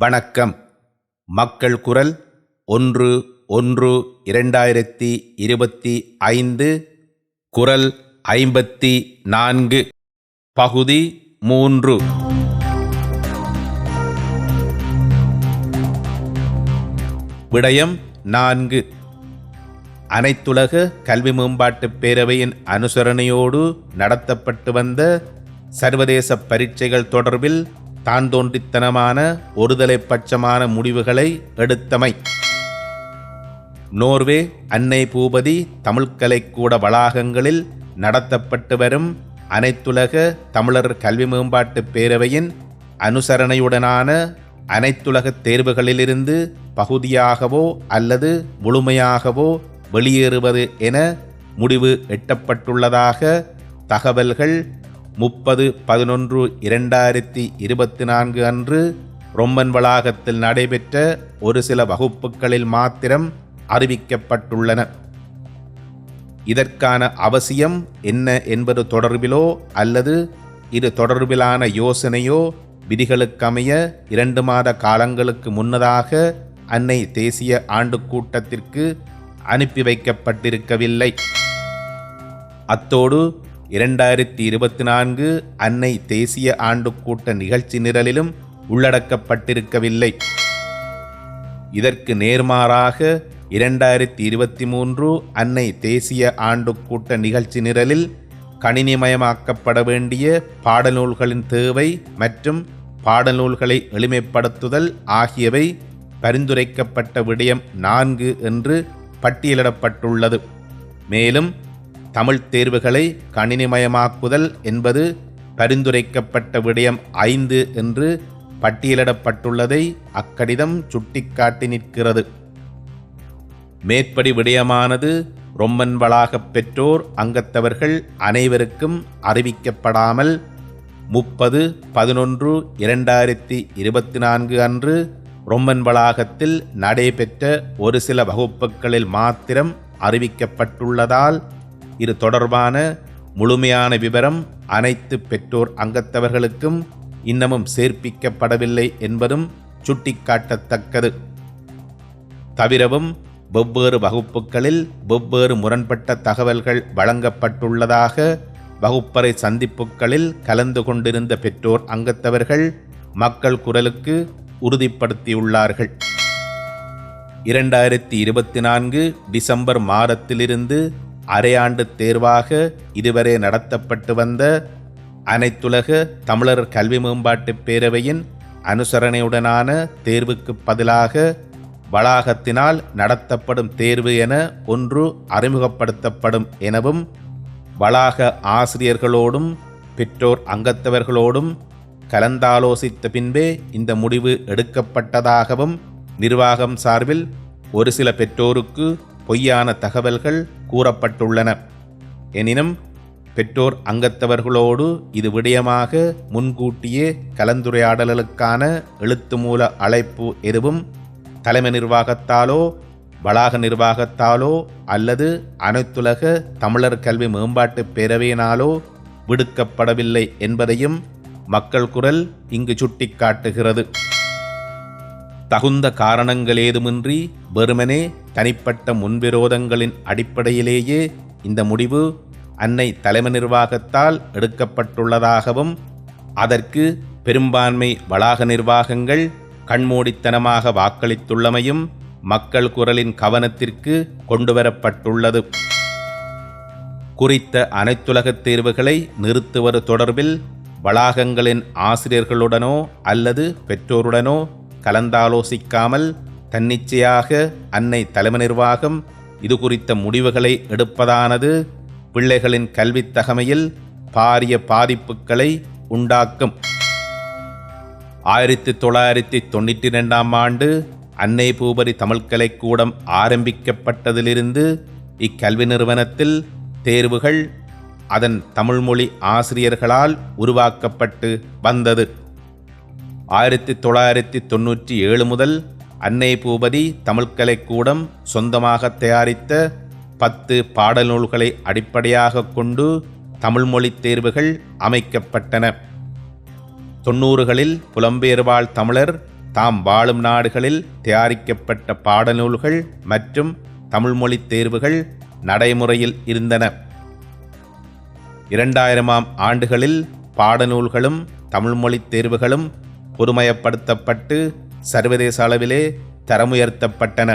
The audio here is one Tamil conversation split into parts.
வணக்கம். மக்கள் குரல் ஒன்று ஒன்று இரண்டாயிரத்தி இருபத்தி ஐந்து குரல் ஐம்பத்தி நான்கு பகுதி மூன்று. விடயம் நான்கு. அனைத்துலக கல்வி மேம்பாட்டுப் பேரவையின் அனுசரணையோடு நடத்தப்பட்டு வந்த சர்வதேச பரீட்சைகள் தொடர்பில் தான் தோன்றித்தனமான ஒருதலை பட்சமான முடிவுகளை எடுத்தமை. நோர்வே அன்னை பூபதி தமிழ்கலைக்கூட வளாகங்களில் நடத்தப்பட்டு வரும் அனைத்துலக தமிழர் கல்வி மேம்பாட்டுப் பேரவையின் அனுசரணையுடனான அனைத்துலக தேர்வுகளிலிருந்து பகுதியாகவோ அல்லது முழுமையாகவோ வெளியேறுவது என முடிவு எட்டப்பட்டுள்ளதாக தகவல்கள் முப்பது பதினொன்று இரண்டாயிரத்தி இருபத்தி நான்கு அன்று ரொம்மன் வளாகத்தில் நடைபெற்ற ஒரு சில வகுப்புகளில் மாத்திரம் அறிவிக்கப்பட்டுள்ளன. இதற்கான அவசியம் என்ன என்பது தொடர்பிலோ அல்லது இது தொடர்பிலான யோசனையோ விதிகளுக்கமைய இரண்டு மாத காலங்களுக்கு முன்னதாக அன்னை தேசிய ஆண்டு கூட்டத்திற்கு அனுப்பி வைக்கப்பட்டிருக்கவில்லை. அத்தோடு இரண்டாயிரத்தி இருபத்தி நான்கு அன்னை தேசிய ஆண்டு கூட்ட நிகழ்ச்சி நிரலிலும் உள்ளடக்கப்பட்டிருக்கவில்லை. இதற்கு நேர்மாறாக இரண்டாயிரத்தி இருபத்தி மூன்று அன்னை தேசிய ஆண்டு கூட்ட நிகழ்ச்சி நிரலில் கணினிமயமாக்கப்பட வேண்டிய பாடநூல்களின் தேவை மற்றும் பாடநூல்களை எளிமைப்படுத்துதல் ஆகியவை பரிந்துரைக்கப்பட்ட விடயம் நான்கு என்று பட்டியலிடப்பட்டுள்ளது. மேலும் தமிழ் தேர்வுகளை கணினிமயமாக்குதல் என்பது பரிந்துரைக்கப்பட்ட விடயம் ஐந்து என்று பட்டியலிடப்பட்டுள்ளதை அக்கடிதம் சுட்டிக்காட்டி நிற்கிறது. மேற்படி விடயமானது ரொம்மன் வளாகப் பெற்றோர் அங்கத்தவர்கள் அனைவருக்கும் அறிவிக்கப்படாமல் முப்பது பதினொன்று இரண்டாயிரத்தி இருபத்தி நான்கு அன்று ரொம்மன் வளாகத்தில் நடைபெற்ற ஒரு சில வகுப்புகளில் மாத்திரம் அறிவிக்கப்பட்டுள்ளதால் இது தொடர்பான முழுமையான விவரம் அனைத்து பெற்றோர் அங்கத்தவர்களுக்கும் இன்னமும் சேர்ப்பிக்கப்படவில்லை என்பதும் சுட்டிக்காட்டத்தக்கது. தவிரவும் வெவ்வேறு வகுப்புகளில் வெவ்வேறு முரண்பட்ட தகவல்கள் வழங்கப்பட்டுள்ளதாக வகுப்பறை சந்திப்புகளில் கலந்து கொண்டிருந்த பெற்றோர் அங்கத்தவர்கள் மக்கள் குரலுக்கு உறுதிப்படுத்தியுள்ளார்கள். இரண்டாயிரத்தி இருபத்தி நான்கு டிசம்பர் மாதத்திலிருந்து அரையாண்டு தேர்வாக இதுவரை நடத்தப்பட்டு வந்த அனைத்துலக தமிழர் கல்வி மேம்பாட்டுப் பேரவையின் அனுசரணையுடனான தேர்வுக்கு பதிலாக வளாகத்தினால் நடத்தப்படும் தேர்வு என ஒன்று அறிமுகப்படுத்தப்படும் எனவும் வளாக ஆசிரியர்களோடும் பெற்றோர் அங்கத்தவர்களோடும் கலந்தாலோசித்த பின்பே இந்த முடிவு எடுக்கப்பட்டதாகவும் நிர்வாகம் சார்பில் ஒரு சில பெற்றோருக்கு பொய்யான தகவல்கள் கூறப்பட்டுள்ளன. எனினும் பெற்றோர் அங்கத்தவர்களோடு இது விடயமாக முன்கூட்டியே கலந்துரையாடலுக்கான எழுத்து மூல அழைப்பு எதுவும் தலைமை நிர்வாகத்தாலோ வளாக நிர்வாகத்தாலோ அல்லது அனைத்துலக தமிழர் கல்வி மேம்பாட்டு பேரவையினாலோ விடுக்கப்படவில்லை என்பதையும் மக்கள் குரல் இங்கு சுட்டிக்காட்டுகிறது. தகுந்த காரணங்கள் ஏதுமின்றி வெறுமனே தனிப்பட்ட முன்விரோதங்களின் அடிப்படையிலேயே இந்த முடிவு அன்னை தலைமை நிர்வாகத்தால் எடுக்கப்பட்டுள்ளதாகவும் அதற்கு பெரும்பான்மை வளாக நிர்வாகங்கள் கண்மூடித்தனமாக வாக்களித்துள்ளமையும் மக்கள் குரலின் கவனத்திற்கு கொண்டுவரப்பட்டுள்ளது. குறித்த அனைத்துலகத் தேர்வுகளை நிறுத்துவது தொடர்பில் வளாகங்களின் ஆசிரியர்களுடனோ அல்லது பெற்றோருடனோ கலந்தாலோசிக்காமல் தன்னிச்சையாக அன்னை தலைமை நிர்வாகம் இது குறித்த முடிவுகளை எடுப்பதானது? பிள்ளைகளின் கல்வித் தகமையில் பாரிய பாதிப்புகளை உண்டாக்கும். ஆயிரத்தி தொள்ளாயிரத்தி தொண்ணூற்றி ரெண்டாம் ஆண்டு அன்னை பூபதி தமிழ்கலைக்கூடம் ஆரம்பிக்கப்பட்டதிலிருந்து இக்கல்வி நிறுவனத்தில் தேர்வுகள் அதன் தமிழ்மொழி ஆசிரியர்களால் உருவாக்கப்பட்டு வந்தது. ஆயிரத்தி தொள்ளாயிரத்தி தொண்ணூற்றி ஏழு முதல் அன்னை பூபதி தமிழ்கலைக்கூடம் சொந்தமாக தயாரித்த பத்து பாடநூல்களை அடிப்படையாக கொண்டு தமிழ்மொழி தேர்வுகள் அமைக்கப்பட்டன. தொண்ணூறுகளில் புலம்பெயர்வாழ் தமிழர் தாம் வாழும் நாடுகளில் தயாரிக்கப்பட்ட பாடநூல்கள் மற்றும் தமிழ்மொழி தேர்வுகள் நடைமுறையில் இருந்தன. இரண்டாயிரமாம் ஆண்டுகளில் பாடநூல்களும் தமிழ்மொழி தேர்வுகளும் பொதுமயப்படுத்தப்பட்டு சர்வதேச அளவிலே தரமுயர்த்தப்பட்டன.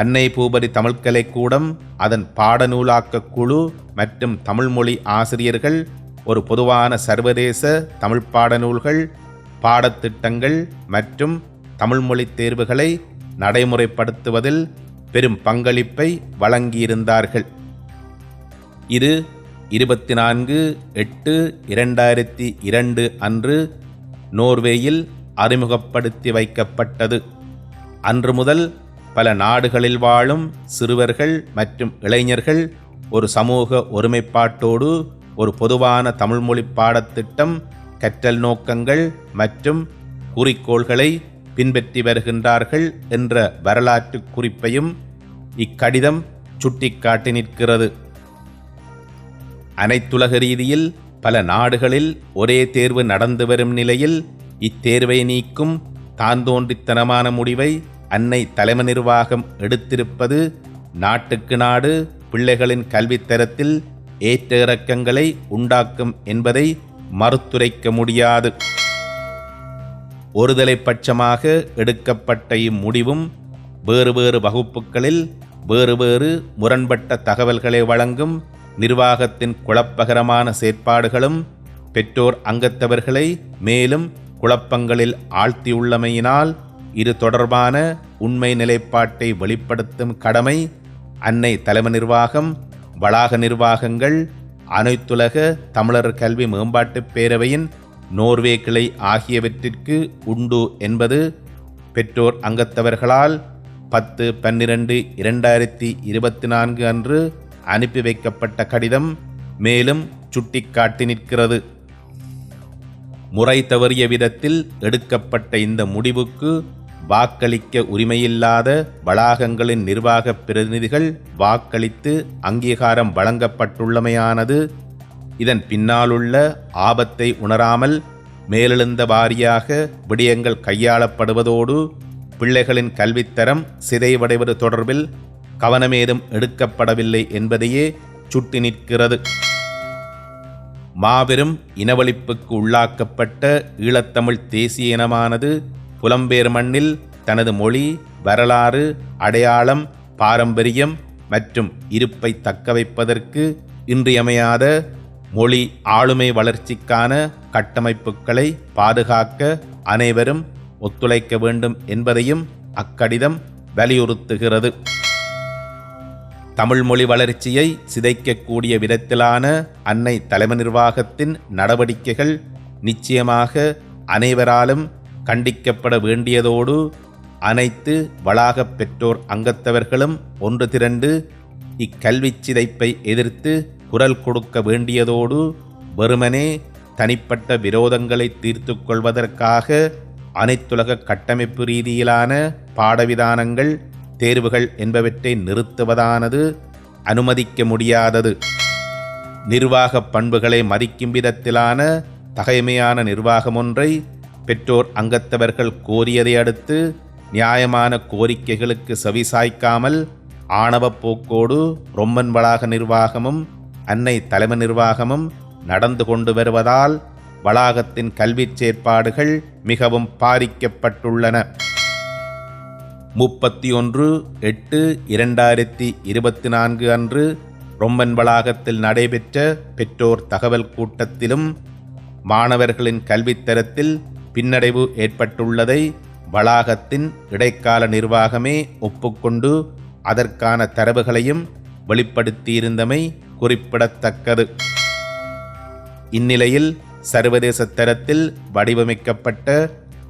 அன்னை பூபதி தமிழ்கலை கூடம் அதன் பாடநூலாக்க குழு மற்றும் தமிழ்மொழி ஆசிரியர்கள் ஒரு பொதுவான சர்வதேச தமிழ் பாடநூல்கள் பாடத்திட்டங்கள் மற்றும் தமிழ்மொழி தேர்வுகளை நடைமுறைப்படுத்துவதில் பெரும் பங்களிப்பை வழங்கியிருந்தார்கள். இது இருபத்தி நான்கு எட்டு இரண்டாயிரத்தி இரண்டு அன்று நோர்வேயில் அறிமுகப்படுத்தி வைக்கப்பட்டது. அன்று முதல் பல நாடுகளில் வாழும் சிறுவர்கள் மற்றும் இளைஞர்கள் ஒரு சமூக ஒருமைப்பாட்டோடு ஒரு பொதுவான தமிழ்மொழி பாடத்திட்டம் கற்றல் நோக்கங்கள் மற்றும் குறிக்கோள்களை பின்பற்றி வருகின்றார்கள் என்ற வரலாற்று குறிப்பையும் இக்கடிதம் சுட்டிக்காட்டி நிற்கிறது. அனைத்துலக ரீதியில் பல நாடுகளில் ஒரே தேர்வு நடந்து வரும் நிலையில் இத்தேர்வை நீக்கும் தான் தோன்றித்தனமான முடிவை அன்னை தலைமை நிர்வாகம் எடுத்திருப்பது நாட்டுக்கு நாடு பிள்ளைகளின் கல்வித்தரத்தில் ஏற்ற இறக்கங்களை உண்டாக்கும் என்பதை மறுத்துரைக்க முடியாது. ஒருதலை பட்சமாக எடுக்கப்பட்ட இம்முடிவும் வேறு வேறு வகுப்புகளில் வேறு வேறு முரண்பட்ட தகவல்களை வழங்கும் நிர்வாகத்தின் குழப்பகரமான செயற்பாடுகளும் பெற்றோர் அங்கத்தவர்களை மேலும் குழப்பங்களில் ஆழ்த்தியுள்ளமையினால் இது தொடர்பான உண்மை நிலைப்பாட்டை வெளிப்படுத்தும் கடமை அன்னை தலைமை நிர்வாகம் வளாக நிர்வாகங்கள் அனைத்துலக தமிழர் கல்வி மேம்பாட்டுப் பேரவையின் நோர்வே கிளை ஆகியவற்றிற்கு உண்டு என்பது பெற்றோர் அங்கத்தவர்களால் பத்து பன்னிரண்டு இரண்டாயிரத்தி இருபத்தி நான்கு அன்று அனுப்பி வைக்கப்பட்ட கடிதம் மேலும் சுட்டிக்காட்டி நிற்கிறது. முறை தவறிய விதத்தில் எடுக்கப்பட்ட இந்த முடிவுக்கு வாக்களிக்க உரிமையில்லாத வளாகங்களின் நிர்வாக பிரதிநிதிகள் வாக்களித்து அங்கீகாரம் வழங்கப்பட்டுள்ளமையானது. இதன் பின்னாலுள்ள ஆபத்தை உணராமல் மேலெழுந்த வாரியாக விடயங்கள் கையாளப்படுவதோடு பிள்ளைகளின் கல்வித்தரம் சிதைவடைவது தொடர்பில் கவனமேதும் எடுக்கப்படவில்லை என்பதையே சுட்டி நிற்கிறது. மாபெரும் இனவழிப்புக்கு உள்ளாக்கப்பட்ட ஈழத்தமிழ் தேசிய இனமானது புலம்பெயர் மண்ணில் தனது மொழி வரலாறு அடையாளம் பாரம்பரியம் மற்றும் இருப்பை தக்கவைப்பதற்கு இன்றியமையாத மொழி ஆளுமை வளர்ச்சிக்கான கட்டமைப்புகளை பாதுகாக்க அனைவரும் ஒத்துழைக்க வேண்டும் என்பதையும் அக்கடிதம் வலியுறுத்துகிறது. தமிழ் மொழி வளர்ச்சியை சிதைக்கக்கூடிய விதத்திலான அன்னை தலைமை நிர்வாகத்தின் நடவடிக்கைகள் நிச்சயமாக அனைவராலும் கண்டிக்கப்பட வேண்டியதோடு அனைத்து வளாகப் பெற்றோர் அங்கத்தவர்களும் ஒன்று திரண்டு இக்கல்விச் சிதைப்பை எதிர்த்து குரல் கொடுக்க வேண்டியதோடு வெறுமனே தனிப்பட்ட விரோதங்களை தீர்த்து கொள்வதற்காக அனைத்துலக கட்டமைப்பு ரீதியிலான பாடவிதானங்கள் தேர்வுகள் என்பவற்றை நிறுத்துவதானது அனுமதிக்க முடியாதது. நிர்வாக பண்புகளை மதிக்கும் விதத்திலான தகைமையான நிர்வாகம் ஒன்றை பெற்றோர் அங்கத்தவர்கள் கோரியதை அடுத்து நியாயமான கோரிக்கைகளுக்கு செவிசாய்க்காமல் ஆணவ போக்கோடு ரொம்மன் வளாக நிர்வாகமும் அன்னை தலைமை நிர்வாகமும் நடந்து கொண்டு வருவதால் வளாகத்தின் கல்விச் செயற்பாடுகள் மிகவும் பாதிக்கப்பட்டுள்ளன. முப்பத்தி ஒன்று எட்டு இரண்டாயிரத்தி இருபத்தி நான்கு அன்று ரொம்பன் வளாகத்தில் நடைபெற்ற பெற்றோர் தகவல் கூட்டத்திலும் மாணவர்களின் கல்வித்தரத்தில் பின்னடைவு ஏற்பட்டுள்ளதை வளாகத்தின் இடைக்கால நிர்வாகமே ஒப்புக்கொண்டு அதற்கான தரவுகளையும் வெளிப்படுத்தியிருந்தமை குறிப்பிடத்தக்கது. இந்நிலையில் சர்வதேச தரத்தில் வடிவமைக்கப்பட்ட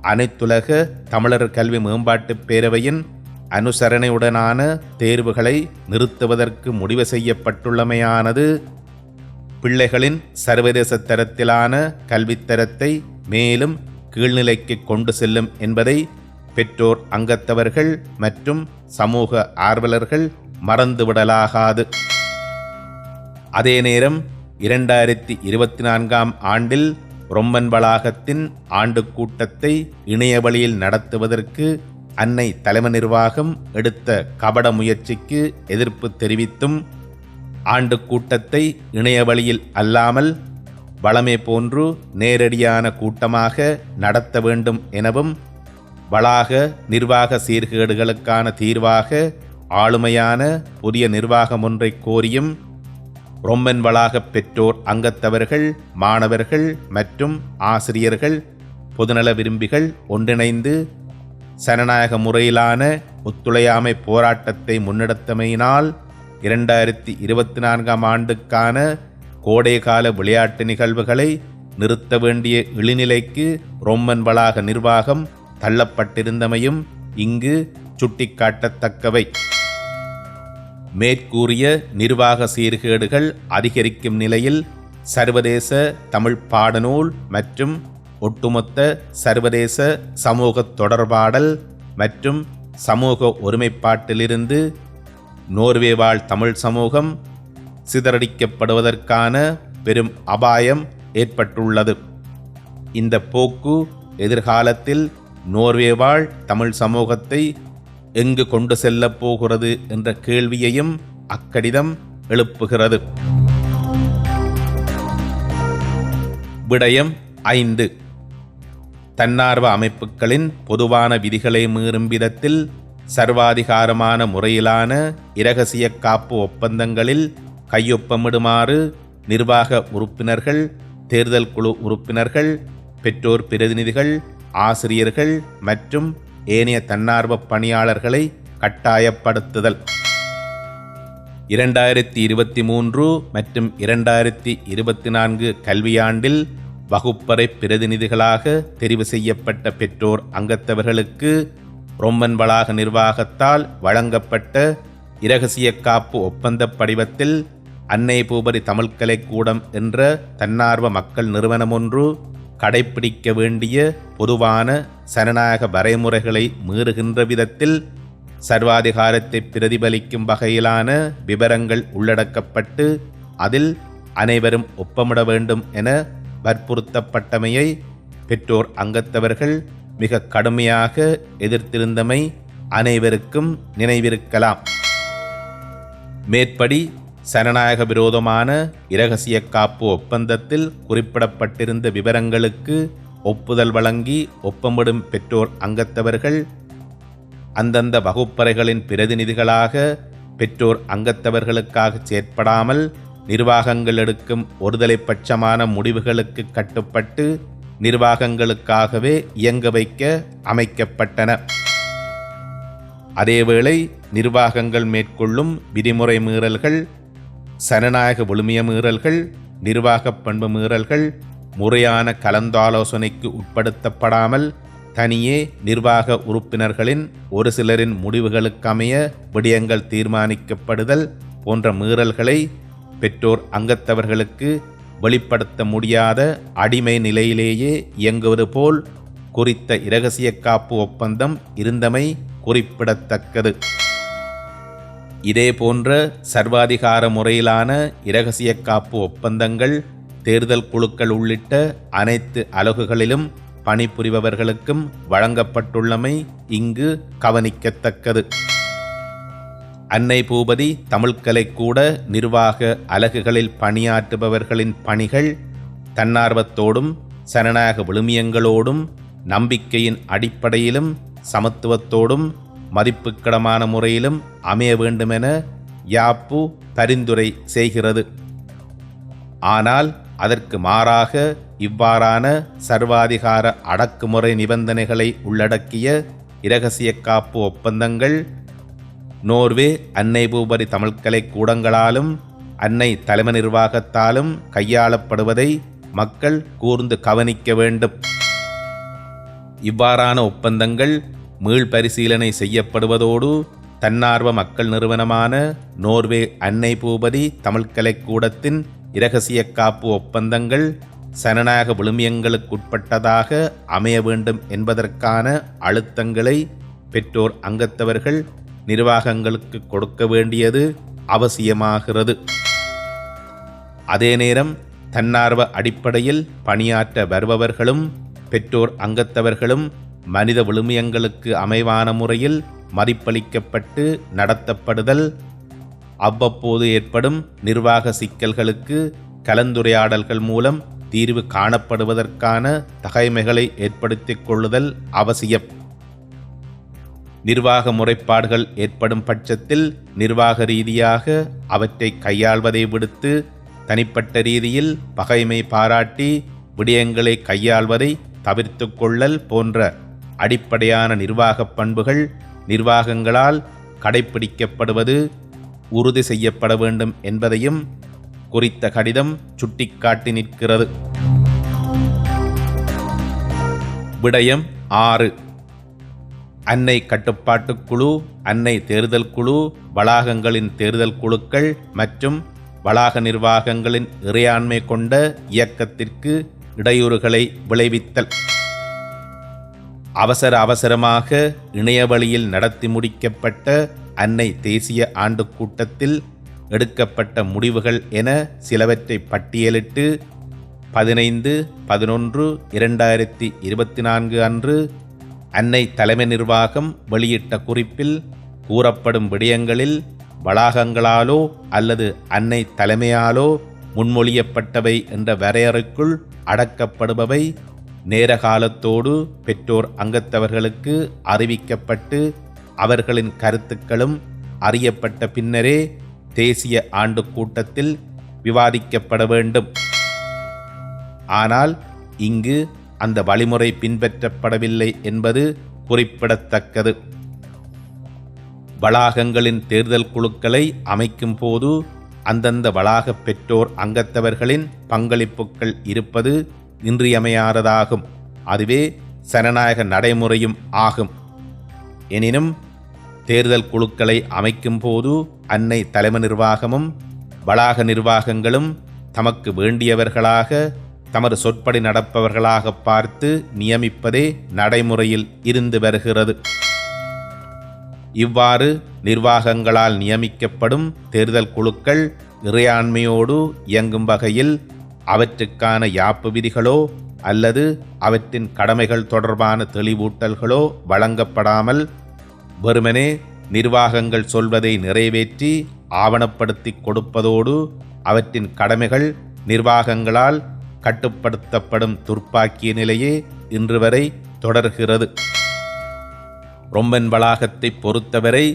அனைத்துலக தமிழர் கல்வி மேம்பாட்டுப் பேரவையின் அனுசரணையுடனான தேர்வுகளை நிறுத்துவதற்கு முடிவு செய்யப்பட்டுள்ளமையானது பிள்ளைகளின் சர்வதேச தரத்திலான கல்வித்தரத்தை மேலும் கீழ்நிலைக்கு கொண்டு செல்லும் என்பதை பெற்றோர் அங்கத்தவர்கள் மற்றும் சமூக ஆர்வலர்கள் மறந்துவிடலாகாது. அதே நேரம் இரண்டாயிரத்தி இருபத்தி நான்காம் ஆண்டில் ரொம்மன் வளாகத்தின் ஆண்டு கூட்டத்தை இணைய வழியில் நடத்துவதற்கு அன்னை தலைமை நிர்வாகம் எடுத்த கபட முயற்சிக்கு எதிர்ப்பு தெரிவித்தும் ஆண்டு கூட்டத்தை இணைய வழியில் அல்லாமல் வளமே போன்று நேரடியான கூட்டமாக நடத்த வேண்டும் எனவும் வளாக நிர்வாக சீர்கேடுகளுக்கான தீர்வாக ஆளுமையான புதிய நிர்வாகம் ஒன்றை கோரியும் ரொம்பன் வளாக பெற்றோர் அங்கத்தவர்கள் மாணவர்கள் மற்றும் ஆசிரியர்கள் பொதுநல விரும்பிகள் ஒன்றிணைந்து சனநாயக முறையிலான ஒத்துழையாமை போராட்டத்தை முன்னெடுத்தமையினால் இரண்டாயிரத்தி இருபத்தி நான்காம் ஆண்டுக்கான கோடைகால விளையாட்டு நிகழ்வுகளை நிறுத்த வேண்டிய இழிநிலைக்கு ரொம்மன் வளாக நிர்வாகம் தள்ளப்பட்டிருந்தமையும் இங்கு சுட்டிக்காட்டத்தக்கவை. மேற்கூறிய நிர்வாக சீர்கேடுகள் அதிகரிக்கும் நிலையில் சர்வதேச தமிழ் பாடநூல் மற்றும் ஒட்டுமொத்த சர்வதேச சமூக தொடர்பாடல் மற்றும் சமூக ஒருமைப்பாட்டிலிருந்து நோர்வே வாழ் தமிழ் சமூகம் சிதறடிக்கப்படுவதற்கான பெரும் அபாயம் ஏற்பட்டுள்ளது. இந்த போக்கு எதிர்காலத்தில் நோர்வே வாழ் தமிழ் சமூகத்தை எங்கு கொண்டு செல்லப் போகிறது என்ற கேள்வியையும் அக்கடிதம் எழுப்புகிறது. விடயம் ஐந்து. தன்னார்வ அமைப்புகளின் பொதுவான விதிகளை மீறும் விதத்தில் சர்வாதிகாரமான முறையிலான இரகசிய காப்பு ஒப்பந்தங்களில் கையொப்பமிடுமாறு நிர்வாக உறுப்பினர்கள் தேர்தல் குழு உறுப்பினர்கள் பெற்றோர் பிரதிநிதிகள் ஆசிரியர்கள் மற்றும் ஏனைய தன்னார்வ பணியாளர்களை கட்டாயப்படுத்துதல். இரண்டாயிரத்தி இருபத்தி மூன்று மற்றும் இரண்டாயிரத்தி இருபத்தி நான்கு கல்வியாண்டில் வகுப்பறை பிரதிநிதிகளாக தெரிவு செய்யப்பட்ட பெற்றோர் அங்கத்தவர்களுக்கு ரொம்பன் வளாக நிர்வாகத்தால் வழங்கப்பட்ட இரகசிய காப்பு ஒப்பந்த படிவத்தில் அன்னை பூபரி தமிழ்கலை கூடம் என்ற தன்னார்வ மக்கள் நிறுவனம் ஒன்று கடைப்பிடிக்க வேண்டிய பொதுவான சனநாயக வரைமுறைகளை மீறுகின்ற விதத்தில் சர்வாதிகாரத்தை பிரதிபலிக்கும் வகையிலான விவரங்கள் உள்ளடக்கப்பட்டு அதில் அனைவரும் ஒப்பமிட வேண்டும் என வற்புறுத்தப்பட்டமையை பெற்றோர் அங்கத்தவர்கள் மிக கடுமையாக எதிர்த்திருந்தமை அனைவருக்கும் நினைவிருக்கலாம். மேற்படி சனநாயக விரோதமான இரகசிய காப்பு ஒப்பந்தத்தில் குறிப்பிடப்பட்டிருந்த விவரங்களுக்கு ஒப்புதல் வழங்கி ஒப்பமிடும் பெற்றோர் அங்கத்தவர்கள் அந்தந்த வகுப்பறைகளின் பிரதிநிதிகளாக பெற்றோர் அங்கத்தவர்களுக்காக செயற்படாமல் நிர்வாகங்கள் எடுக்கும் ஒருதலை பட்சமான முடிவுகளுக்கு கட்டுப்பட்டு நிர்வாகங்களுக்காகவே இயங்க வைக்க அமைக்கப்பட்டன. அதேவேளை நிர்வாகங்கள் மேற்கொள்ளும் விதிமுறை மீறல்கள் சனநாயக விழுமிய மீறல்கள் நிர்வாகப் பண்பு மீறல்கள் முறையான கலந்தாலோசனைக்கு உட்படுத்தப்படாமல் தனியே நிர்வாக உறுப்பினர்களின் ஒரு சிலரின் முடிவுகளுக்கமைய விடயங்கள் தீர்மானிக்கப்படுதல் போன்ற மீறல்களை பெற்றோர் அங்கத்தவர்களுக்கு வெளிப்படுத்த முடியாத அடிமை நிலையிலேயே இயங்குவது போல் குறித்த இரகசிய காப்பு ஒப்பந்தம் இருந்தமை குறிப்பிடத்தக்கது. இதே போன்ற சர்வாதிகார முறையிலான இரகசிய காப்பு ஒப்பந்தங்கள் தேர்தல் குழுக்கள் உள்ளிட்ட அனைத்து அலகுகளிலும் பணிபுரிபவர்களுக்கும் வழங்கப்பட்டுள்ளமை இங்கு கவனிக்கத்தக்கது. அன்னை பூபதி தமிழ்கலை கூட நிர்வாக அலகுகளில் பணியாற்றுபவர்களின் பணிகள் தன்னார்வத்தோடும் சனநாயக விழுமியங்களோடும் நம்பிக்கையின் அடிப்படையிலும் சமத்துவத்தோடும் மதிப்புக்கிடமான முறையிலும் அமைய வேண்டுமென யாப்பு பரிந்துரை செய்கிறது. ஆனால் அதற்கு மாறாக இவ்வாறான சர்வாதிகார அடக்குமுறை நிபந்தனைகளை உள்ளடக்கிய இரகசிய காப்பு ஒப்பந்தங்கள் நோர்வே அன்னை பூபரி தமிழ்கலை கூடங்களாலும் அன்னை தலைமை நிர்வாகத்தாலும் கையாளப்படுவதை மக்கள் கூர்ந்து கவனிக்க வேண்டும். இவ்வாறான ஒப்பந்தங்கள் மீள்பரிசீலனை செய்யப்படுவதோடு தன்னார்வ மக்கள் நிறுவனமான நோர்வே அன்னை பூபதி தமிழ்கலைக்கூடத்தின் இரகசிய காப்பு ஒப்பந்தங்கள் சனநாயக விழுமியங்களுக்குட்பட்டதாக அமைய வேண்டும் என்பதற்கான அழுத்தங்களை பெற்றோர் அங்கத்தவர்கள் நிர்வாகங்களுக்கு கொடுக்க வேண்டியது அவசியமாகிறது. அதே நேரம் தன்னார்வ அடிப்படையில் பணியாற்ற வருபவர்களும் பெற்றோர் அங்கத்தவர்களும் மனித விழுமியங்களுக்கு அமைவான முறையில் மதிப்பளிக்கப்பட்டு நடத்தப்படுதல் அவ்வப்போது ஏற்படும் நிர்வாக சிக்கல்களுக்கு கலந்துரையாடல்கள் மூலம் தீர்வு காணப்படுவதற்கான தகைமைகளை ஏற்படுத்திக் கொள்ளுதல் அவசியம். நிர்வாக முறைப்பாடுகள் ஏற்படும் பட்சத்தில் நிர்வாக ரீதியாக அவற்றை கையாள்வதை விடுத்து தனிப்பட்ட ரீதியில் பகைமை பாராட்டி விடயங்களை கையாள்வதை தவிர்த்து கொள்ளல் போன்ற அடிப்படையான நிர்வாகப் பண்புகள் நிர்வாகங்களால் கடைப்பிடிக்கப்படுவது உறுதி செய்யப்பட வேண்டும் என்பதையும் குறித்த கடிதம் சுட்டிக்காட்டி நிற்கிறது. விடயம் ஆறு. அன்னை கட்டுப்பாட்டுக் குழு அன்னை தேர்தல் குழு வளாகங்களின் தேர்தல் குழுக்கள் மற்றும் வளாக நிர்வாகங்களின் இறையாண்மை கொண்ட இயக்கத்திற்கு இடையூறுகளை விளைவித்தல். அவசர அவசரமாக இணையவழியில் நடத்தி முடிக்கப்பட்ட அன்னை தேசிய ஆண்டு கூட்டத்தில் எடுக்கப்பட்ட முடிவுகள் என சிலவற்றை பட்டியலிட்டு பதினைந்து பதினொன்று இரண்டாயிரத்தி இருபத்தி நான்கு அன்று அன்னை தலைமை நிர்வாகம் வெளியிட்ட குறிப்பில் கூறப்படும் விடயங்களில் வளாகங்களாலோ அல்லது அன்னை தலைமையாலோ முன்மொழியப்பட்டவை என்ற வரையறைக்குள் அடக்கப்படுபவை நேரகாலத்தோடு பெற்றோர் அங்கத்தவர்களுக்கு அறிவிக்கப்பட்டு அவர்களின் கருத்துக்களும் அறியப்பட்ட பின்னரே தேசிய ஆண்டு கூட்டத்தில் விவாதிக்கப்பட வேண்டும். ஆனால் இங்கு அந்த வழிமுறை பின்பற்றப்படவில்லை என்பது குறிப்பிடத்தக்கது. வளாகங்களின் தேர்தல் குழுக்களை அமைக்கும் போது அந்தந்த வளாக பெற்றோர் அங்கத்தவர்களின் பங்களிப்புகள் இருப்பது இன்றியமையாததாகும். அதுவே சனநாயக நடைமுறையும் ஆகும். எனினும் தேர்தல் குழுக்களை அமைக்கும் போது அன்னை தலைமை நிர்வாகமும் வளாக நிர்வாகங்களும் தமக்கு வேண்டியவர்களாக தமது சொற்படி நடப்பவர்களாக பார்த்து நியமிப்பதே நடைமுறையில் இருந்து வருகிறது. இவ்வாறு நிர்வாகங்களால் நியமிக்கப்படும் தேர்தல் குழுக்கள் இறையாண்மையோடு இயங்கும் வகையில் அவற்றுக்கான யாப்பு விதிகளோ அல்லது அவற்றின் கடமைகள் தொடர்பான தெளிவூட்டல்களோ வழங்கப்படாமல் வெறுமனே நிர்வாகங்கள் சொல்வதை நிறைவேற்றி ஆவணப்படுத்தி கொடுப்பதோடு அவற்றின் கடமைகள் நிர்வாகங்களால் கட்டுப்படுத்தப்படும் துர்ப்பாக்கிய நிலையே இன்று வரை தொடர்கிறது. ரொம்பன் வளாகத்தை பொறுத்தவரை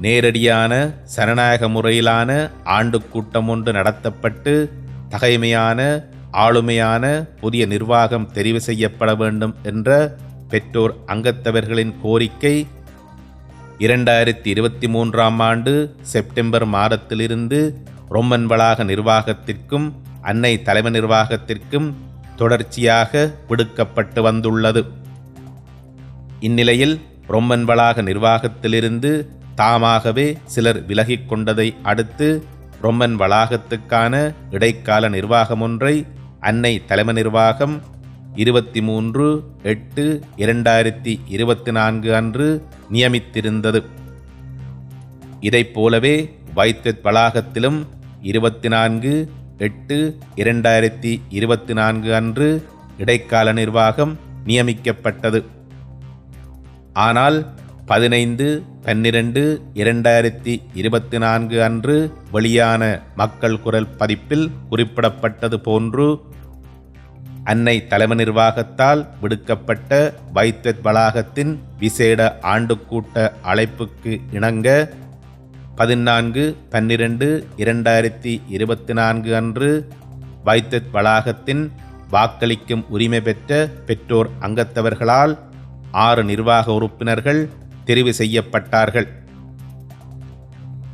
நேரடியான சனநாயக முறையிலான ஆண்டு கூட்டம் ஒன்று நடத்தப்பட்டு தகைமையான ஆளுமையான புதிய நிர்வாகம் தெரிவு செய்யப்பட வேண்டும் என்ற பெற்றோர் அங்கத்தவர்களின் கோரிக்கை இரண்டாயிரத்தி இருபத்தி மூன்றாம் ஆண்டு செப்டம்பர் மாதத்திலிருந்து ரொம்மன் வளாக நிர்வாகத்திற்கும் அன்னை தலைமை நிர்வாகத்திற்கும் தொடர்ச்சியாக விடுக்கப்பட்டு வந்துள்ளது. இந்நிலையில் ரொம்மன் வளாக நிர்வாகத்திலிருந்து தாமாகவே சிலர் விலகிக் கொண்டதை அடுத்து ரொம்மன் வளாகத்துக்கான இடைக்கால நிர்வாகம் ஒன்றை அன்னை தலைமை நிர்வாகம் இருபத்தி மூன்று எட்டு இரண்டாயிரத்தி இருபத்தி நான்கு அன்று நியமித்திருந்தது. இதைப் போலவே வைத்வத் வளாகத்திலும் இருபத்தி நான்கு எட்டு இரண்டாயிரத்தி இருபத்தி நான்கு அன்று இடைக்கால நிர்வாகம் நியமிக்கப்பட்டது. ஆனால் பதினைந்து பன்னிரண்டு இரண்டாயிரத்தி இருபத்தி நான்கு அன்று வெளியான மக்கள் குரல் பதிப்பில் குறிப்பிடப்பட்டது போன்று அன்னை தலைமை நிர்வாகத்தால் விடுக்கப்பட்ட வைத்வத் வளாகத்தின் விசேட ஆண்டுக்கூட்ட அழைப்புக்கு இணங்க பதினான்கு பன்னிரண்டு இரண்டாயிரத்தி இருபத்தி நான்கு அன்று வைத்தத் வளாகத்தின் வாக்களிக்கும் உரிமை பெற்ற பெற்றோர் அங்கத்தவர்களால் ஆறு நிர்வாக உறுப்பினர்கள் தெரிவு செய்யப்பட்டார்கள்.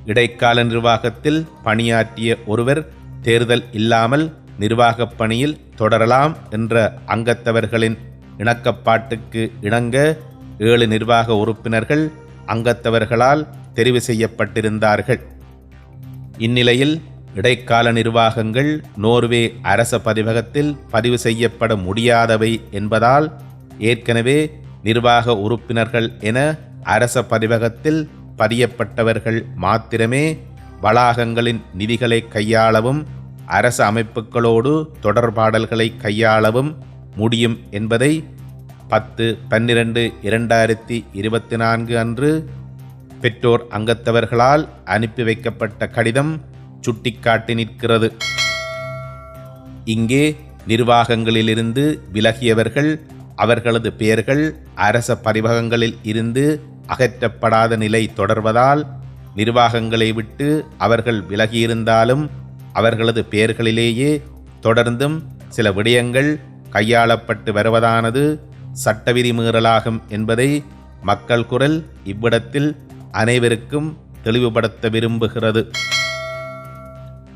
இடைக்கால நிர்வாகத்தில் பணியாற்றிய ஒருவர் தேர்தல் இல்லாமல் நிர்வாகப் பணியில் தொடரலாம் என்ற அங்கத்தவர்களின் இணக்கப்பாட்டுக்கு இணங்க ஏழு நிர்வாக உறுப்பினர்கள் அங்கத்தவர்களால் தெரிவு செய்யப்பட்டிருந்தார்கள். இந்நிலையில் இடைக்கால நிர்வாகங்கள் நோர்வே அரச பதிவகத்தில் பதிவு செய்யப்பட முடியாதவை என்பதால் ஏற்கனவே நிர்வாக உறுப்பினர்கள் என அரச பதிவகத்தில் பதியப்பட்டவர்கள் மாத்திரமே வளாகங்களின் நிதிகளை கையாளவும் அரச அமைப்புகளோடு தொடர்பாடல்களை கையாளவும் முடியும் என்பதை பத்து பன்னிரண்டு இரண்டாயிரத்தி இருபத்தி நான்கு அன்று பெற்றோர் அங்கத்தவர்களால் அனுப்பி வைக்கப்பட்ட கடிதம் சுட்டிக்காட்டி நிற்கிறது. இங்கே நிர்வாகங்களிலிருந்து விலகியவர்கள் அவர்களது பெயர்கள் அரச பதிவகங்களில் இருந்து அகற்றப்படாத நிலை தொடர்வதால் நிர்வாகங்களை விட்டு அவர்கள் விலகியிருந்தாலும் அவர்களது பெயர்களிலேயே தொடர்ந்தும் சில விடயங்கள் கையாளப்பட்டு வருவதானது சட்டவிதி மீறலாகும் என்பதை மக்கள் குரல் இவ்விடத்தில் அனைவருக்கும் தெளிவுபடுத்த விரும்புகிறது.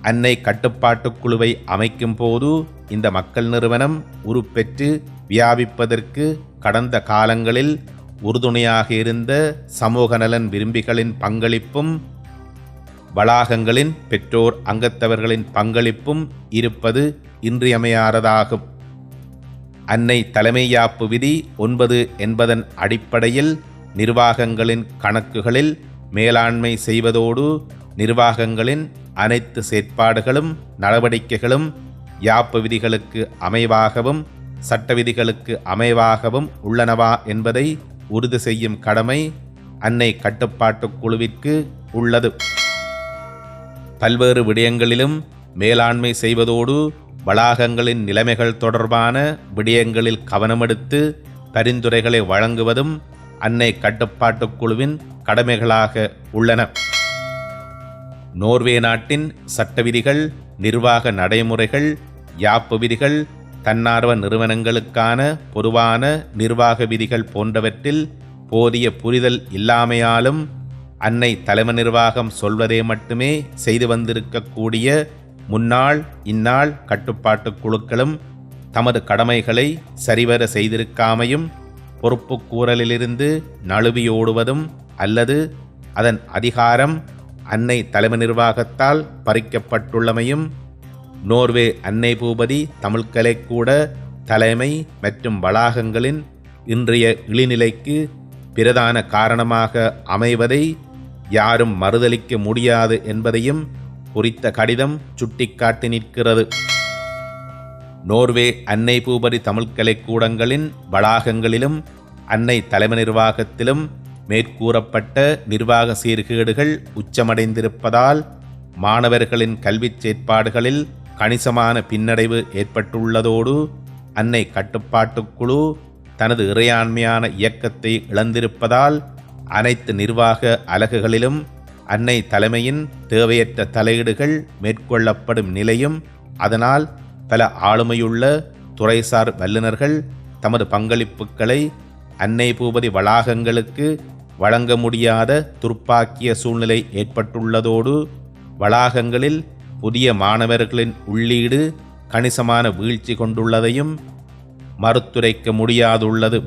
அன்னை கட்டுப்பாட்டுக் குழுவை அமைக்கும் போது இந்த மக்கள் நிறுவனம் உருப்பெற்று வியாபிப்பதற்கு கடந்த காலங்களில் உறுதுணையாக இருந்த சமூக நலன் விரும்பிகளின் பங்களிப்பும் வளாகங்களின் பெற்றோர் அங்கத்தவர்களின் பங்களிப்பும் இருப்பது இன்றியமையாததாகும். அன்னை தலைமையாப்பு விதி ஒன்பது என்பதன் அடிப்படையில் நிர்வாகங்களின் கணக்குகளில் மேலாண்மை செய்வதோடு நிர்வாகங்களின் அனைத்து செயற்பாடுகளும் நடவடிக்கைகளும் யாப்பு விதிகளுக்கு அமைவாகவும் சட்ட விதிகளுக்கு அமைவாகவும் உள்ளனவா என்பதை உறுதி செய்யும் கடமை அன்னை கட்டுப்பாட்டுக் குழுவிற்கு உள்ளது. பல்வேறு விடயங்களிலும் மேலாண்மை செய்வதோடு வளாகங்களின் நிலைமைகள் தொடர்பான விடயங்களில் கவனமெடுத்து பரிந்துரைகளை வழங்குவதும் அன்னை கட்டுப்பாட்டுக் குழுவின் கடமைகளாக உள்ளன. நோர்வே நாட்டின் சட்ட விதிகள் நிர்வாக நடைமுறைகள் யாப்பு விதிகள் தன்னார்வ நிறுவனங்களுக்கான பொதுவான நிர்வாக விதிகள் போன்றவற்றில் போதிய புரிதல் இல்லாமையாலும் அன்னை தலைமை நிர்வாகம் சொல்வதை மட்டுமே செய்து வந்திருக்கக்கூடிய முன்னாள் இந்நாள் கட்டுப்பாட்டுக் குழுக்களும் தமது கடமைகளை சரிவர செய்திருக்காமையும் பொறுப்புக்கூறலிலிருந்து நழுவியோடுவதும் அல்லது அதன் அதிகாரம் அன்னை தலைமை நிர்வாகத்தால் பறிக்கப்பட்டுள்ளமையும் நோர்வே அன்னை பூபதி தமிழ்கலைக்கூட தலைமை மற்றும் வளாகங்களின் இன்றைய இழிநிலைக்கு பிரதான காரணமாக அமைவதை யாரும் மறுதலிக்க முடியாது என்பதையும் குறித்த கடிதம் சுட்டிக்காட்டி நிற்கிறது. நோர்வே அன்னை பூபதி தமிழ்கலை கலைக்கூடங்களின் வளாகங்களிலும் அன்னை தலைமை நிர்வாகத்திலும் மேற்கூறப்பட்ட நிர்வாக சீர்கேடுகள் உச்சமடைந்திருப்பதால் மாணவர்களின் கல்விச் செயற்பாடுகளில் கணிசமான பின்னடைவு ஏற்பட்டுள்ளதோடு அன்னை கட்டுப்பாட்டுக்குழு தனது இறையாண்மையான இயக்கத்தை இழந்திருப்பதால் அனைத்து நிர்வாக அலகுகளிலும் அன்னை தலைமையின் தேவையற்ற தலையீடுகள் மேற்கொள்ளப்படும் நிலையும் அதனால் பல ஆளுமையுள்ள துறைசார் வல்லுநர்கள் தமது பங்களிப்புகளை அன்னை பூபதி வளாகங்களுக்கு வழங்க முடியாத துர்ப்பாக்கிய சூழ்நிலை ஏற்பட்டுள்ளதோடு வளாகங்களில் புதிய மாணவர்களின் உள்ளீடு கணிசமான வீழ்ச்சி கொண்டுள்ளதையும் மறுத்துரைக்க முடியாதுள்ளது.